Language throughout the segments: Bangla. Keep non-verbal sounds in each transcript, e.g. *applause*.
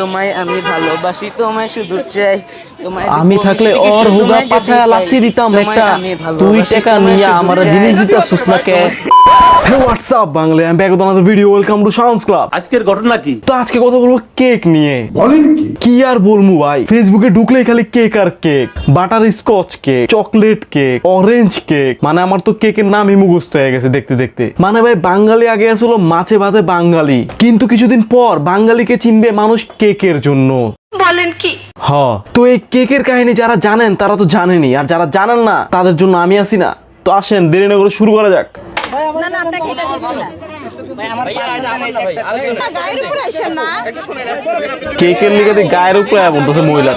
তোমায় আমি ভালোবাসি তোমায় শুধু চাই। তোমায় আমি থাকলে ওর হুগা পাছায় লাথি দিতাম একটা তুই টাকা নিয়ে আমার জিনিস দিতেছিস না কে। হে হোয়াটসঅ্যাপ বাংলা আমি video welcome to sounds club আজকের ঘটনা কি? তো আজকে কথা বলব কেক নিয়ে। কি? আর বলব ভাই? ফেসবুকে ঢুকলেই খালি কেক আর cake butterscotch cake chocolate cake orange cake মানে আমার তো কেকের নামই মুখস্থ হয়ে গেছে দেখতে দেখতে। মানে ভাই বাঙালি আগে আসলো মাছে ভাতে বাঙালি। কিন্তু কিছুদিন পর বাঙালিকে চিনবে মানুষ কেকের জন্য। বলেন কি? হ তো এই কেকের কাহিনী যারা জানেন তারা তো জানেনই আর যারা জানেন না তাদের জন্য আমি আসি না। তো আসেন দেরি না করে শুরু করা যাক। না না। কেকের লিগে গায়ের উপরে বলতেছে মহিলা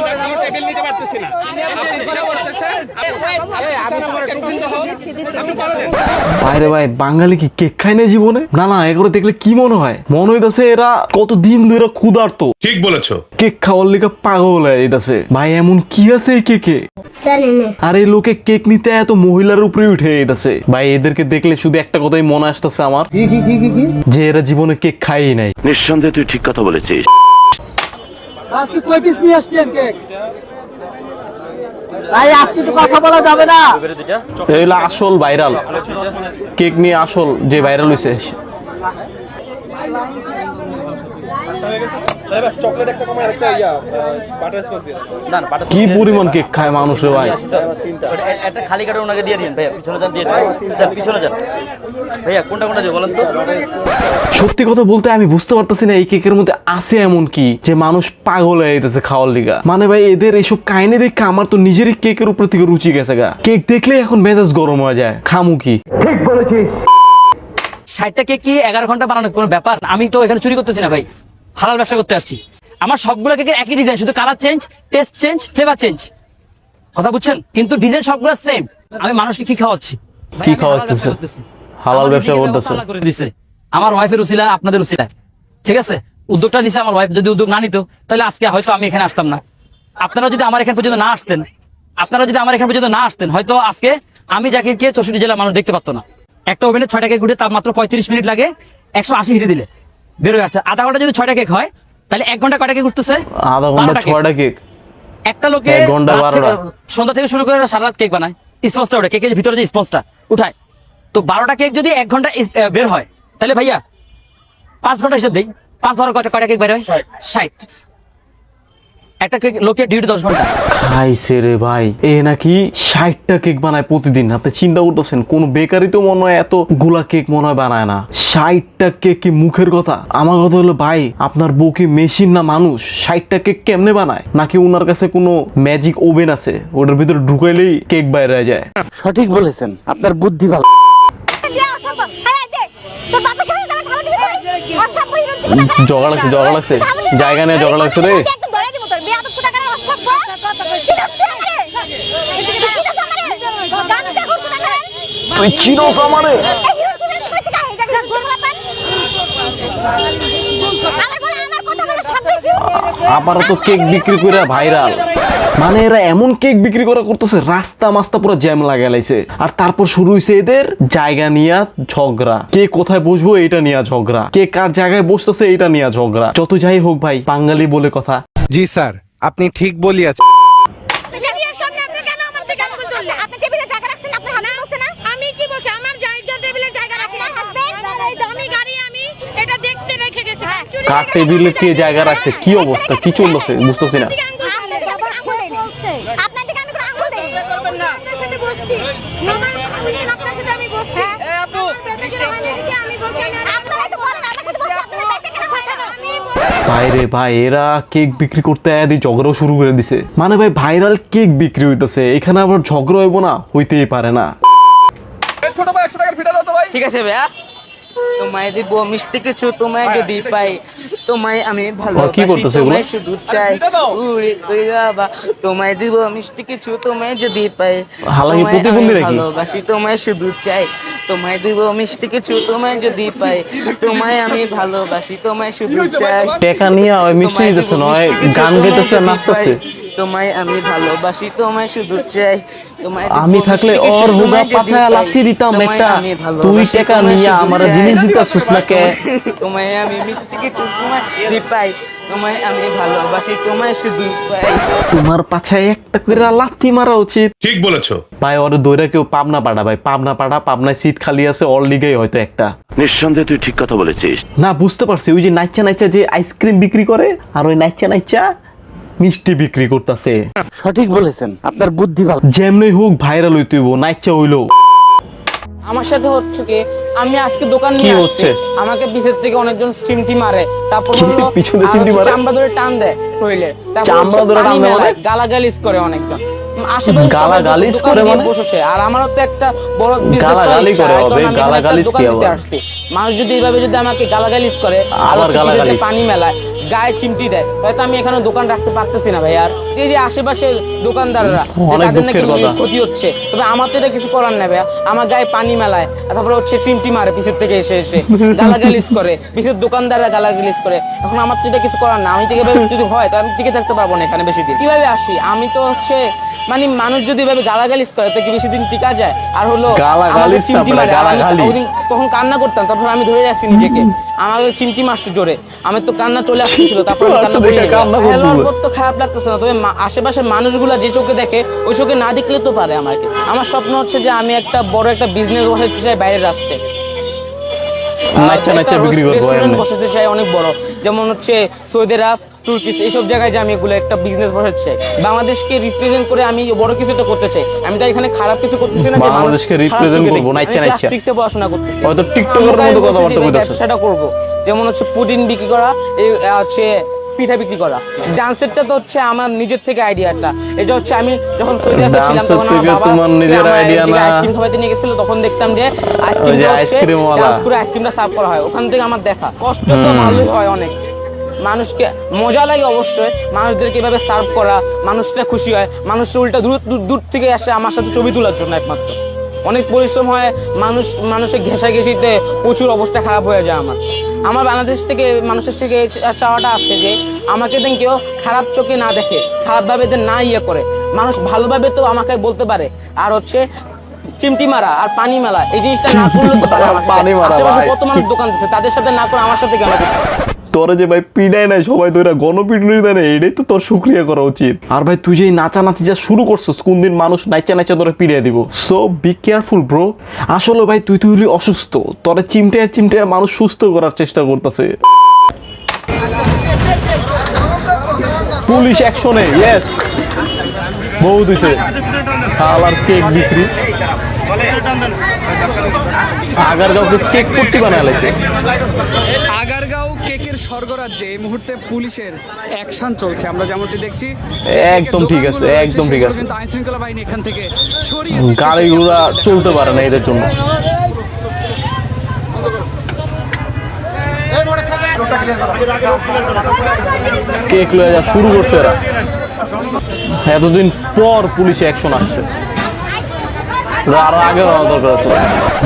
বাইরে ভাই বাঙালি কি কেক খায় না জীবনে? না না এগুলো দেখলে কি মনে হয়? মনে হইতাছে এরা কত দিন ধরে ক্ষুধার্ত। ঠিক বলেছ। কেক খাওয়ার লিগে পাগল হয়ে যাইতাছে। ভাই এমন কি আছে এই কেকে? আর এই লোকে কেক নিতে এত মহিলার উপরে উঠে যাইতাছে। ভাই এদেরকে দেখলে শুধু একটা কথাই মনে আসতেছে আমার। যে এরা জীবনে কেক খায়ই নাই। নিঃসন্দেহে তুই ঠিক কথা বলেছিস। আজকে কয় পিস নিয়ে আসছেন কেক? ভাই আজকে তো কথা বলা যাবে না। এগুলো আসল ভাইরাল। কেক নিয়ে আসল যে ভাইরাল কি পরিমাণ কেক খায় মানুষ রে ভাই? একটা খালি ওনাকে দিয়ে দিন ভাইয়া পিছনে যান দিয়ে দিন। পিছনে যান। ভাইয়া কোনটা কোনটা দিয়ে বলেন তো? সত্যি কথা বলতে আমি বুঝতে পারতেছি না এই কেকের মধ্যে আছে এমন কি যে মানুষ পাগল হয়ে যেতেছে খাওয়ার লিগা। মানে ভাই এদের এইসব কাহিনী দেখে আমার তো নিজেরই কেকের উপর থেকে রুচি গেছে গা। কেক দেখলে এখন মেজাজ গরম হয়ে যায় খামু কি? ষাটটা কেক কি এগারো ঘণ্টা বানানোর কোনো ব্যাপার? আমি তো এখানে চুরি করতেছি না ভাই। হালাল ব্যবসা করতে আসছি। আমার সবগুলো কেকের একই ডিজাইন শুধু colour change taste change flavour change কথা বুঝছেন? কিন্তু ডিজাইন সবগুলো সেম আমি মানুষকে কি খাওয়াচ্ছি? কি আমি হালাল ব্যবসা করতেছি। আমার ওয়াইফের উসিলা আপনাদের উসিলা ঠিক আছে? উদ্যোগটা নিছে আমার ওয়াইফ যদি উদ্যোগ না নিত তাহলে আজকে হয়তো আমি এখানে আসতাম না। আপনারা যদি আমার এখান পর্যন্ত না আসতেন আপনারা যদি আমার এখান পর্যন্ত না আসতেন হয়তো আজকে আমি যাকে কে চৌষট্টি জেলা মানুষ দেখতে পারতো না। একটা ওভেনে ছয়টা কেক ঘুরে তার মাত্র পঁয়ত্রিশ মিনিট লাগে একশো আশি হিটে দিলে। বের আসছে। আধা ঘণ্টা যদি ছয়টা কেক হয় তাহলে এক ঘণ্টা কয়টা কেক উঠতেছে? আধা ঘণ্টা ছয়টা কেক একটা লোকে। সন্ধ্যা থেকে শুরু করে সারা রাত কেক বানায়। স্পঞ্জটা ওঠে কেকের ভিতরে যে স্পঞ্জটা উঠায়। তো বারোটা কেক যদি এক ঘণ্টা বের হয় তাহলে ভাইয়া পাঁচ ঘণ্টা হিসেব দিই। পাঁচ বারো কটা কয়টা কেক বের হয়? ষাট। একটা কেক লোকের ডিউটি দশ ঘণ্টা। খাইছে রে ভাই এ নাকি ষাটটা কেক বানায় প্রতিদিন। আপনি চিন্তা করতেছেন কোন বেকারি তো মনে হয় এতগুলা কেক মনে হয় বানায় না। ষাটটা কেক কি মুখের কথা? আমার কথা হলো ভাই আপনার বউ কি মেশিন না মানুষ? ষাটটা কেক কেমনে বানায়? নাকি ওনার কাছে কোনো ম্যাজিক ওভেন আছে? ওটার ভিতরে ঢুকাইলেই কেক বাইরে যায়। সঠিক বলেছেন আপনার বুদ্ধি ভালো। জগা লাগছে জগা লাগছে। জায়গা নিয়ে জগা লাগছে রে একদম ধরে দিব তোর বিয়া তো কোথাকার অসভ্য কি দোষ তুই আমারে কি দোষ আমারে গান কে করতে কোথাকার তুই চিনোস আমারে এই হিরো জীবন কই থেকে আই যাবে গরু বাপান আমার বলে আমার কথা বলে সব বেশি আবার তো কেক বিক্রি করে ভাইরাল। মানে এরা এমন কেক বিক্রি করা করতেছে রাস্তা মাস্তা পুরো জ্যাম লাগাই লাইছে। আর তারপর শুরু হয়েছে এদের জায়গা নিয়ে ঝগড়া। কে কোথায় বসবো এটা নিয়ে ঝগড়া। কে কার জায়গায় বসতেছে এটা নিয়ে ঝগড়া। যত যাই হোক ভাই বাঙালি বলে কথা। জি স্যার আপনি ঠিক বলিয়াছেন টেবিলের সামনে আপনি কেন আমার দিকে আঙুল তুললে আপনি টেবিলে জায়গা রাখছেন আপনি হানা বলছে না আমি কি বলছি আমার জায়গা টেবিলে জায়গা রাখছি না হাসবেন্ড এই দামি গাড়ি আমি এটা দেখতে রেখে গেছি চুরি কার টেবিলে কে জায়গা রাখছে? কি অবস্থা? কি চলতেছে? বুঝতেছি না। আপনার দিকে আমি কোনো আঙুল দেই করবেন না আপনার সাথে বসছি নরমাল উইদিন আপনার সাথে আমি বসছি আপু আমি বলছি আমি আপনারা তো বলেন আমার সাথে বসতে আপনারা ব্যাটে কেন কথা আমি ভাই রে ভাই এরা কেক বিক্রি করতে এদি ঝগড়াও শুরু করে দিছে। মানে ভাই ভাইরাল কেক বিক্রি হইতেছে। এখানে আবার ঝগড়া হইব না? হইতেই পারে না। ছোট ভাই একশো টাকার ফিটা দাও তো ভাই। ঠিক আছে ভাইয়া। তোমায় দিব মিষ্টি কিছু তোমায় যদি পাই তোমায় আমি ভালোবাসি তোমায় শুধু চাই। উড়ে উড়ে বাবা তোমায় দিব মিষ্টি কিছু তোমায় যদি পাই। হালাকি প্রতিবন্ধী নাকি? ভালোবাসি তোমায় শুধু চাই। তোমায় দিব মিষ্টি কিছু তোমায় যদি পাই তোমায় আমি ভালোবাসি তোমায় শুধু চাই। টেকা নিয়ে মিষ্টি দিতেছে নয় গান গাইতেছে নাচতেছে। তোমায় আমি ভালোবাসি তোমায় শুধু চাই। তোমায় আমি থাকলে ওর হুগা পাছায় লাথি দিতাম একটা তুই টাকা নিয়ে আমার জিনিস দিতাছিস না কে তোমায় আমি মিষ্টি কিছু তোমায় যদি পাই তোমায় আমি ভালোবাসি তোমায় শুধু পাই তোমার পাছায় একটা করে লাথি মারা উচিত। ঠিক বলেছ। ভাই ওর দৈরা কেউ পাবনা পাড়া ভাই পাবনা পাড়া পাবনায় সিট খালি আছে অল লিগেই হয়তো একটা। নিঃসন্দেহে তুই ঠিক কথা বলেছিস। না বুঝতে পারছি ওই যে নাইচা নাইচা যে আইসক্রিম বিক্রি করে আর ওই নাইচা নাইচা মিষ্টি বিক্রি করতেছে সঠিক বলেছেন আপনার বুদ্ধি ভালো যেমনি হোক ভাইরাল হইতেইব নাইচা হইল আমার সাথে হচ্ছে কি আমি আজকে দোকান নিয়ে? আসছি আমাকে পিছের থেকে অনেকজন চিমটি মারে তারপর হলো পিছনে আর চিমটি মারে? চামড়া ধরে টান দেয় শরীরে চামড়া ধরে টান দেয় মানে? গালাগালিজ করে অনেকজন আশেপাশে গালাগালিজ করে মানে? বসেছে আর আমারও তো একটা বড় business গালাগালি করে হবে, কারণে আমি এখানে একটা গালাগালিজ কি দিতে মানুষ যদি এইভাবে যদি আমাকে গালাগালিজ করে আর গালাগালিজ। পানি মেলায় গায়ে চিমটি দেয়। হয়তো আমি এখানে দোকান রাখতে পারতেছি না ভাই আর এই যে আশেপাশের দোকানদাররা তাদের নাকি ক্ষতি হচ্ছে। তবে আমার তো এটা কিছু করার নেই ভাইয়া। আমার গায়ে পানি মেলায় তারপরে হচ্ছে চিমটি মারে পিছের থেকে এসে এসে। *laughs* গালাগালিজ করে পিছের দোকানদাররা গালাগালিজ করে। এখন আমার তো এটা কিছু করার না আমি থেকে যদি হয় তাহলে আমি টিকে থাকতে পারব না এখানে বেশি দিন। কীভাবে আসি? আমি তো হচ্ছে মানে মানুষ যদি এভাবে গালাগালিজ করে তো কি বেশি দিন টিকা যায়? আর হলো চিমটি মারে। তখন কান্না করতাম তারপর আমি ধরে রাখছি নিজেকে। আমার চিমটি মারছে জোরে। আমি তো কান্না চলে তারপর আচ্ছা, তো খারাপ লাগতেছে না তবে আশেপাশের মানুষগুলা যে চোখে দেখে ওই চোখে না দেখলে তো পারে আমাকে। আমার স্বপ্ন হচ্ছে যে আমি একটা বড় একটা বিজনেস বসাতে চাই বাইরের রাস্তায়। নাচা নাচা বিক্রি করব বসাতে চাই অনেক বড়। যেমন হচ্ছে সৌদি আরব তুর্কিস এইসব জায়গায় যে আমি এগুলো একটা বিজনেস বসাতে চাই। বাংলাদেশকে রিপ্রেজেন্ট করে আমি বড় কিছু করতে চাই। আমি তো এখানে খারাপ কিছু করতেছি না বাংলাদেশকে রিপ্রেজেন্ট করব, আমি class নাইচা। পড়াশোনা করতেছি। হয়তো টিকটকের মতো কথাবার্তা সেটা। করব। যেমন হচ্ছে পুডিং বিক্রি করা এই হচ্ছে পিঠা বিক্রি করা। ডান্সেরটা তো হচ্ছে আমার নিজের থেকে আইডিয়াটা এটা হচ্ছে আমি যখন সৌদি আরবে ছিলাম তখন আমার বাবা। আইসক্রিম খাওয়াতে নিয়ে গেছিল তখন দেখতাম যে আইসক্রিম। ডান্স করে আইসক্রিমটা সার্ভ করা হয়। ওখান থেকে আমার দেখা। কষ্ট তো ভালোই হয় অনেক। মানুষকে মজা লাগে অবশ্যই। মানুষদেরকে এভাবে সার্ভ করা মানুষটা খুশি হয়। মানুষ উল্টা দূর দূর- দূর থেকে আসে আমার সাথে ছবি তোলার জন্য একমাত্র। অনেক পরিশ্রম হয় মানুষ মানুষের ঘেঁষা ঘেঁষিতে প্রচুর অবস্থা খারাপ হয়ে যায় আমার। আমার বাংলাদেশ থেকে মানুষের থেকে চাওয়াটা আছে যে আমাকে দেন কেউ খারাপ চোখে না দেখে খারাপভাবে দেন না ইয়ে করে। মানুষ ভালোভাবে তো আমাকে বলতে পারে। আর হচ্ছে চিমটি মারা আর পানি মেলা এই জিনিসটা না করলে তো পারে *laughs* আমার আশেপাশে কত মানুষ দোকান দিচ্ছে তাদের সাথে না করে আমার সাথে কেন? তোরে যে ভাই পিড়ায় নাই সবাই তোরা গণপিটুনি দেয় না এটাই তো তোর শুক্রিয়া করা উচিত। আর ভাই তুই যে এই নাচা নাচি যা শুরু করছিস কোন দিন মানুষ নাচা নাচা তোরা পিড়িয়ে দিব। সো বি কেয়ারফুল ব্রো আসলে ভাই তুই তুই হলি অসুস্থ। তোরা চিমটে আর চিমটে মানুষ সুস্থ করার চেষ্টা করতেছে। পুলিশ অ্যাকশনে ইয়েস বহু দিছে। আর কেক বিক্রি। আগার কাউকে কেক পট্টি বানায় আগারগাঁও কেকের স্বর্গরাজ্যে এই মুহূর্তে পুলিশের অ্যাকশন চলছে। আমরা যেমনটি দেখছি একদম ঠিক আছে, একদম ঠিক আছে। কিন্তু আইন শৃঙ্খলা বাহিনী এখান থেকে সরিয়ে দিচ্ছে গাড়ি সেই চলতে পারে না এদের জন্য। কেক লয়ে যা শুরু করছে এরা। এতদিন পর পুলিশে অ্যাকশন আসছে।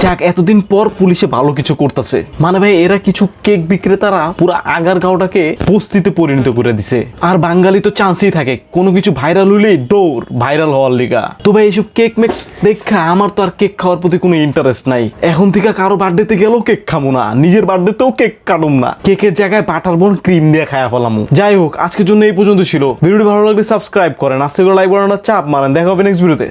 যাক, এতদিন পর পুলিশে ভালো কিছু করতেছে। মানে ভাই, এরা কিছু কেক বিক্রেতারা পুরো আগার গাওটাকে বস্তিতে পরিণত করে দিছে। আর বাঙালি তো চান্সই থাকে, কোনো কিছু ভাইরাল হইলেই দৌড় ভাইরাল হওয়ার লিগা। তো ভাই এইসব কেক মেক দেখা, আমার তো আর কেক খাওয়ার প্রতি কোনো ইন্টারেস্ট নাই। এখন থেকে কারও বার্থডেতে গেলেও কেক খামো না, নিজের বার্থডেতেও কেক কাটুম না। কেকের জায়গায় বাটার বোন ক্রিম দিয়ে খায়া ফেলামু। যাই হোক, আজকের জন্য এই পর্যন্ত ছিল। ভিডিওটি ভালো লাগলে সাবস্ক্রাইব করেন। আজকে লাইক বানানোর চাপ মারেন। দেখা হবে নেক্সট ভিডিওতে